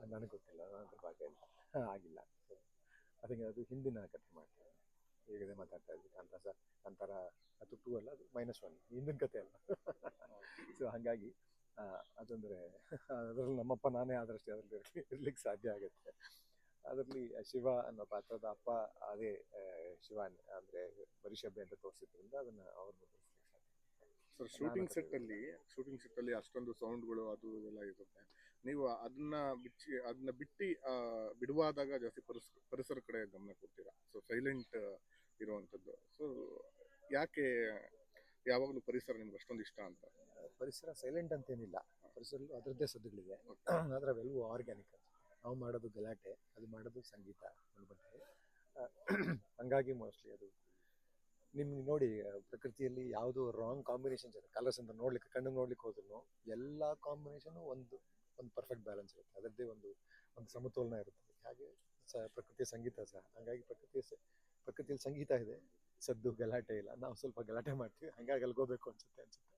ನನಗೆ ಗೊತ್ತಿಲ್ಲ ನಾನು ಅದ್ರ ಬಗ್ಗೆ ಇಲ್ಲ ಆಗಿಲ್ಲ. ಸೊ ಅದಕ್ಕೆ ಅದು ಹಿಂದಿನ ಕಥೆ ಮಾಡ್ತಾರೆ ಈಗದೇ ಮಾತಾಡ್ತಾ ಇದ್ವಿ ಕಾಂತಾರ ಕಾಂತಾರ ಅದು ಟೂ ಅಲ್ಲ, ಅದು ಮೈನಸ್ ಒನ್ ಹಿಂದಿನ ಕಥೆ ಅಲ್ಲ. ಸೊ ಹಾಗಾಗಿ ಅದಂದರೆ, ಅದರಲ್ಲಿ ನಮ್ಮಪ್ಪ ನಾನೇ ಆದರಷ್ಟೇ ಅದರಲ್ಲಿ ಇರಲಿಕ್ಕೆ ಸಾಧ್ಯ ಆಗುತ್ತೆ. ಅದರಲ್ಲಿ ಶಿವ ಅನ್ನೋ ಪಾತ್ರದ ಅಪ್ಪ, ಅದೇ ಶಿವ ಅಂದರೆ ಬರಿಷಬ್ಬೆ ಅಂತ ತೋರಿಸಿದ್ರಿಂದ ಅದನ್ನು ಅವ್ರನ್ನ ಸರ್ ಶೂಟಿಂಗ್ ಸೆಟ್ಟಲ್ಲಿ ಸೆಟ್ ಅಲ್ಲಿ ಶೂಟಿಂಗ್ ಸೆಟ್ ಅಲ್ಲಿ ಅಷ್ಟೊಂದು ಸೌಂಡ್ಗಳು ಅದು ಇದೆಲ್ಲ ಇರುತ್ತೆ. ನೀವು ಅದನ್ನ ಬಿಚ್ಚಿ ಅದನ್ನ ಬಿಟ್ಟು ಬಿಡುವಾದಾಗ ಜಾಸ್ತಿ ಪರಿಸ್ ಪರಿಸರ ಕಡೆ ಗಮನ ಕೊಡ್ತೀರಾ? ಸೊ ಸೈಲೆಂಟ್ ಇರುವಂಥದ್ದು. ಸೊ ಯಾಕೆ ಯಾವಾಗಲೂ ಪರಿಸರ ನಿಮ್ಗೆ ಅಷ್ಟೊಂದು ಇಷ್ಟ ಅಂತ? ಪರಿಸರ ಸೈಲೆಂಟ್ ಅಂತೇನಿಲ್ಲ. ಪರಿಸರ ಅದರದ್ದೇ ಸದ್ದುಗಳಿದೆ ಆದರೆ ಅವೆಲ್ಲವೂ ಆರ್ಗ್ಯಾನಿಕ್ ನಾವು ಮಾಡೋದು ಗಲಾಟೆ ಅದು ಮಾಡೋದು ಸಂಗೀತ ಬಂದ್ಬಿಟ್ಟೆ ಹಂಗಾಗಿ ಮೋಸ್ಟ್ಲಿ ಅದು ನಿಮ್ಗೆ ನೋಡಿ, ಪ್ರಕೃತಿಯಲ್ಲಿ ಯಾವುದು ರಾಂಗ್ ಕಾಂಬಿನೇಷನ್ಸ್ ಇದೆ ಕಲರ್ಸ್ ಅಂತ ನೋಡ್ಲಿಕ್ಕೆ, ಕಣ್ಣು ನೋಡ್ಲಿಕ್ಕೆ ಹೋದ್ರು ಎಲ್ಲ ಕಾಂಬಿನೇಷನ್ ಒಂದು ಒಂದು ಪರ್ಫೆಕ್ಟ್ ಬ್ಯಾಲೆನ್ಸ್ ಇರುತ್ತೆ. ಅದರದ್ದೇ ಒಂದು ಒಂದು ಸಮತೋಲನ ಇರುತ್ತೆ. ಹಾಗೆ ಸ, ಪ್ರಕೃತಿಯ ಸಂಗೀತ ಸಹ. ಹಾಗಾಗಿ ಪ್ರಕೃತಿಯ ಪ್ರಕೃತಿಯಲ್ಲಿ ಸಂಗೀತ ಇದೆ. ಸದ್ದು ಗಲಾಟೆ ಇಲ್ಲ. ನಾವು ಸ್ವಲ್ಪ ಗಲಾಟೆ ಮಾಡ್ತೀವಿ. ಹಂಗಾಗಿ ಅಲ್ಗೋಬೇಕು ಅನ್ಸುತ್ತೆ ಅನ್ಸುತ್ತೆ.